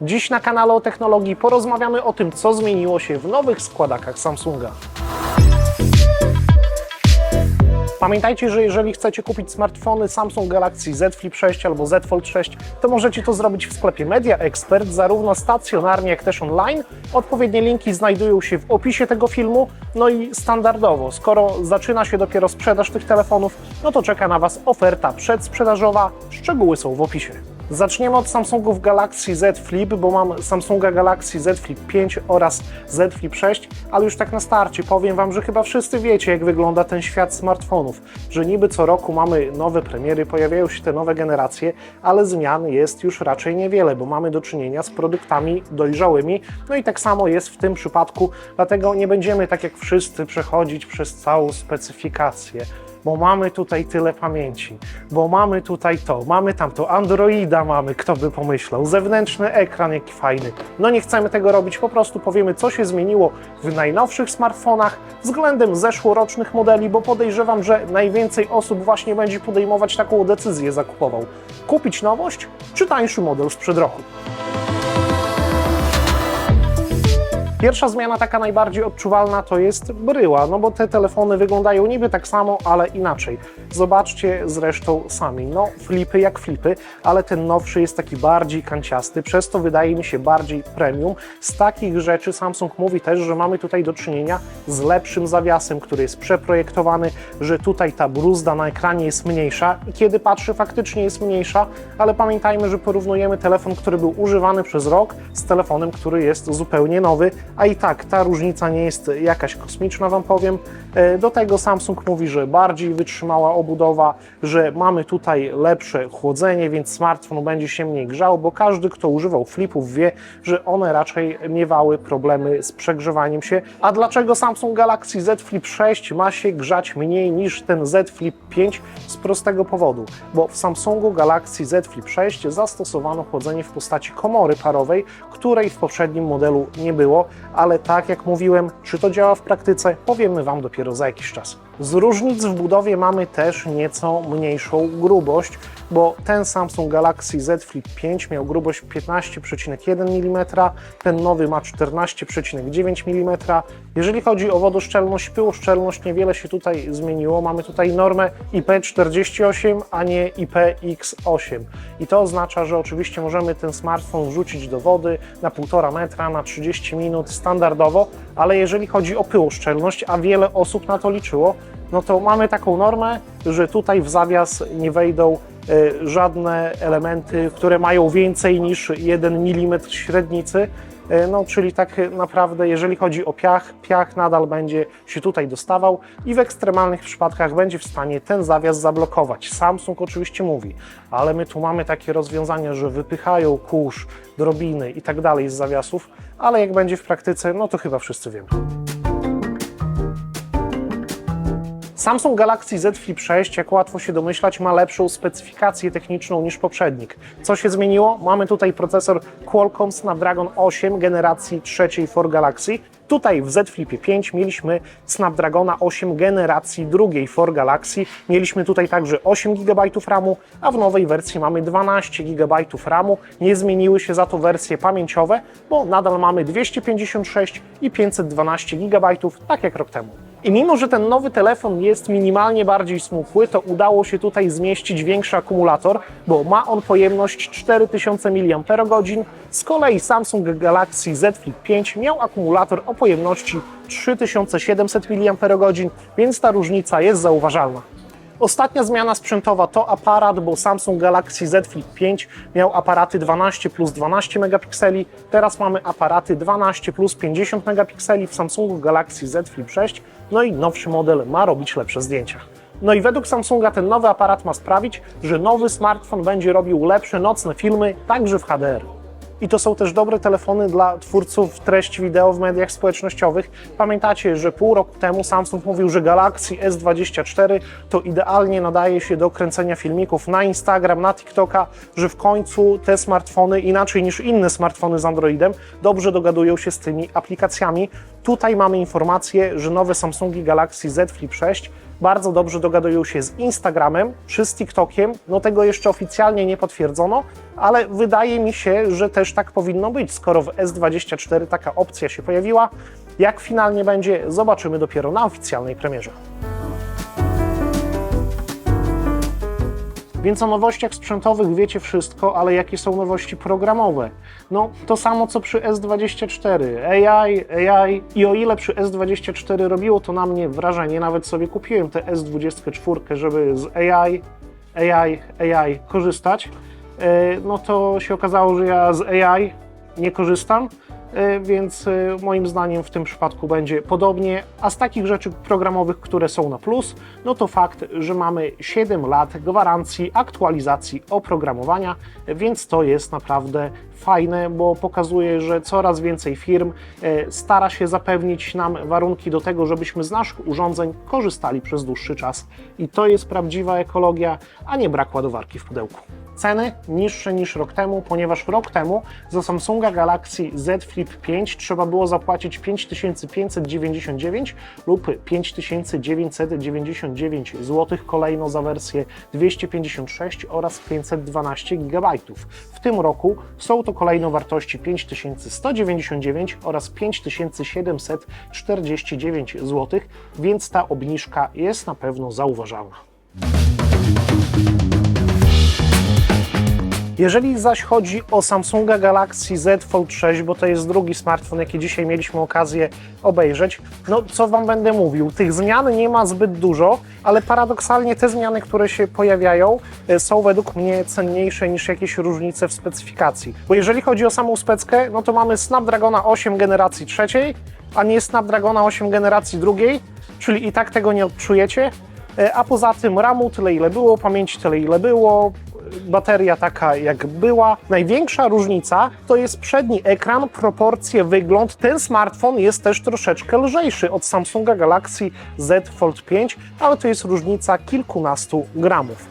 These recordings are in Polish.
Dziś na kanale o technologii porozmawiamy o tym, co zmieniło się w nowych składakach Samsunga. Pamiętajcie, że jeżeli chcecie kupić smartfony Samsung Galaxy Z Flip 6 albo Z Fold 6, to możecie to zrobić w sklepie Media Expert, zarówno stacjonarnie, jak też online. Odpowiednie linki znajdują się w opisie tego filmu. No i standardowo, skoro zaczyna się dopiero sprzedaż tych telefonów, no to czeka na Was oferta przedsprzedażowa. Szczegóły są w opisie. Zaczniemy od Samsungów Galaxy Z Flip, bo mam Samsunga Galaxy Z Flip 5 oraz Z Flip 6, ale już tak na starcie powiem Wam, że chyba wszyscy wiecie, jak wygląda ten świat smartfonów, że niby co roku mamy nowe premiery, pojawiają się te nowe generacje, ale zmian jest już raczej niewiele, bo mamy do czynienia z produktami dojrzałymi, no i tak samo jest w tym przypadku, dlatego nie będziemy tak jak wszyscy przechodzić przez całą specyfikację bo mamy tutaj tyle pamięci, bo mamy tutaj to, mamy tamto, Androida mamy, kto by pomyślał, zewnętrzny ekran jaki fajny. No nie chcemy tego robić, po prostu powiemy, co się zmieniło w najnowszych smartfonach względem zeszłorocznych modeli, bo podejrzewam, że najwięcej osób właśnie będzie podejmować taką decyzję zakupową. Kupić nowość, czy tańszy model sprzed roku? Pierwsza zmiana, taka najbardziej odczuwalna, to jest bryła, no bo te telefony wyglądają niby tak samo, ale inaczej. Zobaczcie zresztą sami, no flipy jak flipy, ale ten nowszy jest taki bardziej kanciasty, przez to wydaje mi się bardziej premium. Z takich rzeczy Samsung mówi też, że mamy tutaj do czynienia z lepszym zawiasem, który jest przeprojektowany, że tutaj ta bruzda na ekranie jest mniejsza i kiedy patrzę faktycznie jest mniejsza, ale pamiętajmy, że porównujemy telefon, który był używany przez rok z telefonem, który jest zupełnie nowy, a i tak ta różnica nie jest jakaś kosmiczna, Wam powiem. E, Do tego Samsung mówi, że bardziej wytrzymała obudowa, że mamy tutaj lepsze chłodzenie, więc smartfon będzie się mniej grzał, bo każdy, kto używał flipów wie, że one raczej miewały problemy z przegrzewaniem się. A dlaczego Samsung Galaxy Z Flip 6 ma się grzać mniej niż ten Z Flip 5? Z prostego powodu, bo w Samsungu Galaxy Z Flip 6 zastosowano chłodzenie w postaci komory parowej, której w poprzednim modelu nie było, ale tak jak mówiłem, czy to działa w praktyce, powiemy Wam dopiero za jakiś czas. Z różnic w budowie mamy też nieco mniejszą grubość, bo ten Samsung Galaxy Z Flip 5 miał grubość 15,1 mm, ten nowy ma 14,9 mm. Jeżeli chodzi o wodoszczelność, pyłoszczelność, niewiele się tutaj zmieniło. Mamy tutaj normę IP48, a nie IPX8. I to oznacza, że oczywiście możemy ten smartfon wrzucić do wody na 1,5 metra, na 30 minut standardowo, ale jeżeli chodzi o pyłoszczelność, a wiele osób na to liczyło, no to mamy taką normę, że tutaj w zawias nie wejdą e, żadne elementy, które mają więcej niż 1 mm średnicy. E, No, czyli tak naprawdę, jeżeli chodzi o piach, piach nadal będzie się tutaj dostawał i w ekstremalnych przypadkach będzie w stanie ten zawias zablokować. Samsung oczywiście mówi, ale my tu mamy takie rozwiązania, że wypychają kurz, drobiny i tak dalej z zawiasów, ale jak będzie w praktyce, no to chyba wszyscy wiemy. Samsung Galaxy Z Flip 6, jak łatwo się domyślać, ma lepszą specyfikację techniczną niż poprzednik. Co się zmieniło? Mamy tutaj procesor Qualcomm Snapdragon 8 generacji trzeciej for Galaxy. Tutaj w Z Flipie 5 mieliśmy Snapdragona 8 generacji drugiej for Galaxy. Mieliśmy tutaj także 8 GB RAMu, a w nowej wersji mamy 12 GB RAMu. Nie zmieniły się za to wersje pamięciowe, bo nadal mamy 256 i 512 GB, tak jak rok temu. I mimo, że ten nowy telefon jest minimalnie bardziej smukły, to udało się tutaj zmieścić większy akumulator, bo ma on pojemność 4000 mAh. Z kolei Samsung Galaxy Z Flip 5 miał akumulator o pojemności 3700 mAh, więc ta różnica jest zauważalna. Ostatnia zmiana sprzętowa to aparat, bo Samsung Galaxy Z Flip 5 miał aparaty 12 plus 12 megapikseli, teraz mamy aparaty 12 plus 50 megapikseli w Samsungu Galaxy Z Flip 6, no i nowszy model ma robić lepsze zdjęcia. No i według Samsunga ten nowy aparat ma sprawić, że nowy smartfon będzie robił lepsze nocne filmy, także w HDR. I to są też dobre telefony dla twórców treści wideo w mediach społecznościowych. Pamiętacie, że pół roku temu Samsung mówił, że Galaxy S24 to idealnie nadaje się do kręcenia filmików na Instagram, na TikToka, że w końcu te smartfony, inaczej niż inne smartfony z Androidem, dobrze dogadują się z tymi aplikacjami. Tutaj mamy informację, że nowe Samsungi Galaxy Z Flip 6 bardzo dobrze dogadują się z Instagramem czy z TikTokiem. No tego jeszcze oficjalnie nie potwierdzono, ale wydaje mi się, że też tak powinno być, skoro w S24 taka opcja się pojawiła. Jak finalnie będzie, zobaczymy dopiero na oficjalnej premierze. Więc o nowościach sprzętowych wiecie wszystko, ale jakie są nowości programowe? No, to samo co przy S24. AI, AI i o ile przy S24 robiło to na mnie wrażenie, nawet sobie kupiłem tę S24, żeby z AI, AI, AI korzystać, e, no to się okazało, że ja z AI nie korzystam, więc e, moim zdaniem w tym przypadku będzie podobnie. A z takich rzeczy programowych, które są na plus, no to fakt, że mamy 7 lat gwarancji aktualizacji oprogramowania, więc to jest naprawdę fajne, bo pokazuje, że coraz więcej firm e, stara się zapewnić nam warunki do tego, żebyśmy z naszych urządzeń korzystali przez dłuższy czas. I to jest prawdziwa ekologia, a nie brak ładowarki w pudełku. Ceny niższe niż rok temu, ponieważ rok temu za Samsunga Galaxy Z Flip 5 trzeba było zapłacić 5599 lub 5999 zł, kolejno za wersję 256 oraz 512 GB. W tym roku są to kolejno wartości 5199 oraz 5749 zł, więc ta obniżka jest na pewno zauważalna. Jeżeli zaś chodzi o Samsunga Galaxy Z Fold 6, bo to jest drugi smartfon, jaki dzisiaj mieliśmy okazję obejrzeć, no co Wam będę mówił, tych zmian nie ma zbyt dużo, ale paradoksalnie te zmiany, które się pojawiają, e, są według mnie cenniejsze niż jakieś różnice w specyfikacji. Bo jeżeli chodzi o samą speckę, no to mamy Snapdragona 8 generacji trzeciej, a nie Snapdragona 8 generacji drugiej, czyli i tak tego nie odczujecie. E, A poza tym RAMu tyle ile było, pamięci tyle ile było, bateria taka jak była. Największa różnica to jest przedni ekran, proporcje, wygląd. Ten smartfon jest też troszeczkę lżejszy od Samsunga Galaxy Z Fold 5, ale to jest różnica kilkunastu gramów.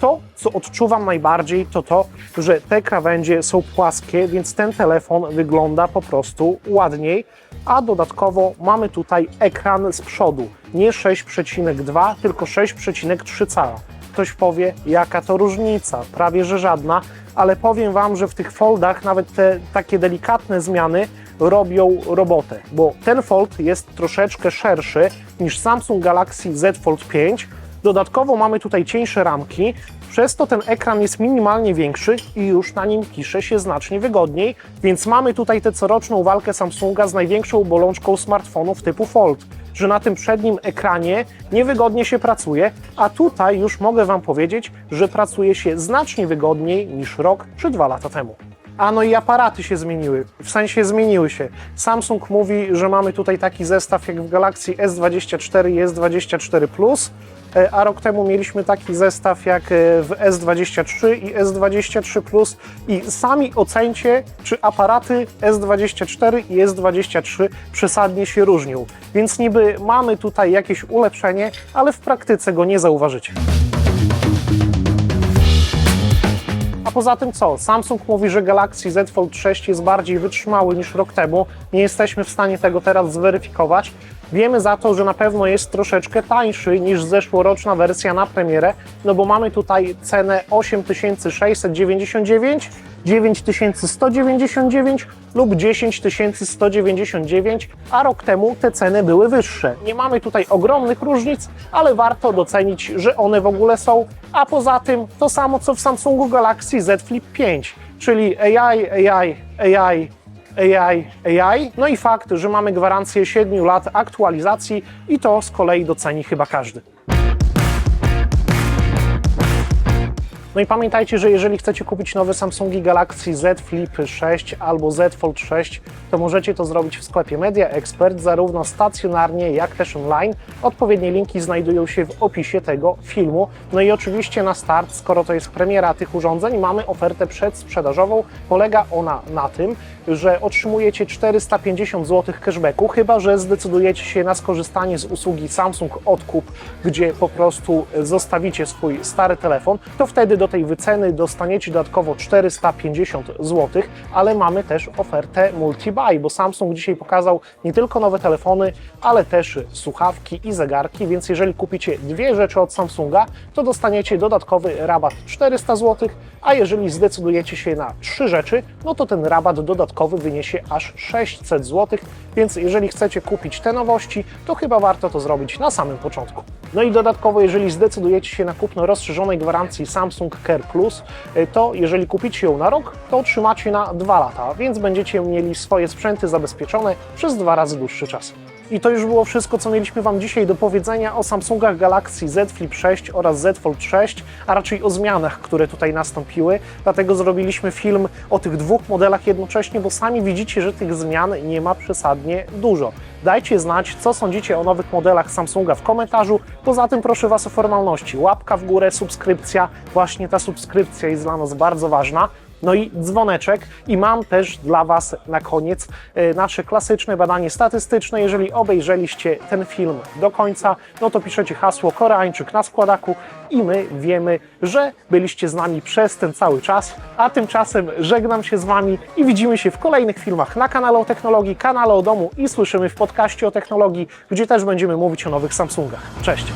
To, co odczuwam najbardziej, to to, że te krawędzie są płaskie, więc ten telefon wygląda po prostu ładniej, a dodatkowo mamy tutaj ekran z przodu, nie 6,2, tylko 6,3 cala. Ktoś powie, jaka to różnica, prawie że żadna, ale powiem Wam, że w tych foldach nawet te takie delikatne zmiany robią robotę, bo ten fold jest troszeczkę szerszy niż Samsung Galaxy Z Fold 5, Dodatkowo mamy tutaj cieńsze ramki, przez to ten ekran jest minimalnie większy i już na nim pisze się znacznie wygodniej, więc mamy tutaj tę coroczną walkę Samsunga z największą bolączką smartfonów typu Fold, że na tym przednim ekranie niewygodnie się pracuje, a tutaj już mogę Wam powiedzieć, że pracuje się znacznie wygodniej niż rok czy dwa lata temu. A no i aparaty się zmieniły, w sensie zmieniły się. Samsung mówi, że mamy tutaj taki zestaw jak w Galaxy S24 i S24 Plus, e, a rok temu mieliśmy taki zestaw jak e, w S23 i S23 Plus i sami ocencie, czy aparaty S24 i S23 przesadnie się różnią. Więc niby mamy tutaj jakieś ulepszenie, ale w praktyce go nie zauważycie. A poza tym co? Samsung mówi, że Galaxy Z Fold 6 jest bardziej wytrzymały niż rok temu. Nie jesteśmy w stanie tego teraz zweryfikować. Wiemy za to, że na pewno jest troszeczkę tańszy niż zeszłoroczna wersja na premierę, no bo mamy tutaj cenę 8699, 9199 lub 10199, a rok temu te ceny były wyższe. Nie mamy tutaj ogromnych różnic, ale warto docenić, że one w ogóle są, a poza tym to samo co w Samsungu Galaxy Z Flip 5, czyli AI, AI, AI, AI, AI. No i fakt, że mamy gwarancję 7 lat aktualizacji i to z kolei doceni chyba każdy. No i pamiętajcie, że jeżeli chcecie kupić nowe Samsungi Galaxy Z Flip 6 albo Z Fold 6, to możecie to zrobić w sklepie Media Expert, zarówno stacjonarnie, jak też online. Odpowiednie linki znajdują się w opisie tego filmu. No i oczywiście na start, skoro to jest premiera tych urządzeń, mamy ofertę przedsprzedażową. Polega ona na tym, że otrzymujecie 450 zł cashbacku, chyba że zdecydujecie się na skorzystanie z usługi Samsung Odkup, gdzie po prostu zostawicie swój stary telefon, to wtedy do tej wyceny dostaniecie dodatkowo 450 zł, ale mamy też ofertę multi-buy, bo Samsung dzisiaj pokazał nie tylko nowe telefony, ale też słuchawki i zegarki, więc jeżeli kupicie dwie rzeczy od Samsunga, to dostaniecie dodatkowy rabat 400 zł, a jeżeli zdecydujecie się na trzy rzeczy, no to ten rabat dodatkowy wyniesie aż 600 zł, więc jeżeli chcecie kupić te nowości, to chyba warto to zrobić na samym początku. No i dodatkowo, jeżeli zdecydujecie się na kupno rozszerzonej gwarancji Samsung Care Plus, y, to jeżeli kupicie ją na rok, to otrzymacie na dwa lata, więc będziecie mieli swoje sprzęty zabezpieczone przez dwa razy dłuższy czas. I to już było wszystko, co mieliśmy Wam dzisiaj do powiedzenia o Samsungach Galaxy Z Flip 6 oraz Z Fold 6, a raczej o zmianach, które tutaj nastąpiły. Dlatego zrobiliśmy film o tych dwóch modelach jednocześnie, bo sami widzicie, że tych zmian nie ma przesadnie dużo. Dajcie znać, co sądzicie o nowych modelach Samsunga w komentarzu. Poza tym proszę Was o formalności. Łapka w górę, subskrypcja. Właśnie ta subskrypcja jest dla nas bardzo ważna. No i dzwoneczek. I mam też dla Was na koniec e, nasze klasyczne badanie statystyczne. Jeżeli obejrzeliście ten film do końca, no to piszecie hasło Koreańczyk na składaku i my wiemy, że byliście z nami przez ten cały czas. A tymczasem żegnam się z Wami i widzimy się w kolejnych filmach na kanale o technologii, kanale o domu i słyszymy w podcaście o technologii, gdzie też będziemy mówić o nowych Samsungach. Cześć!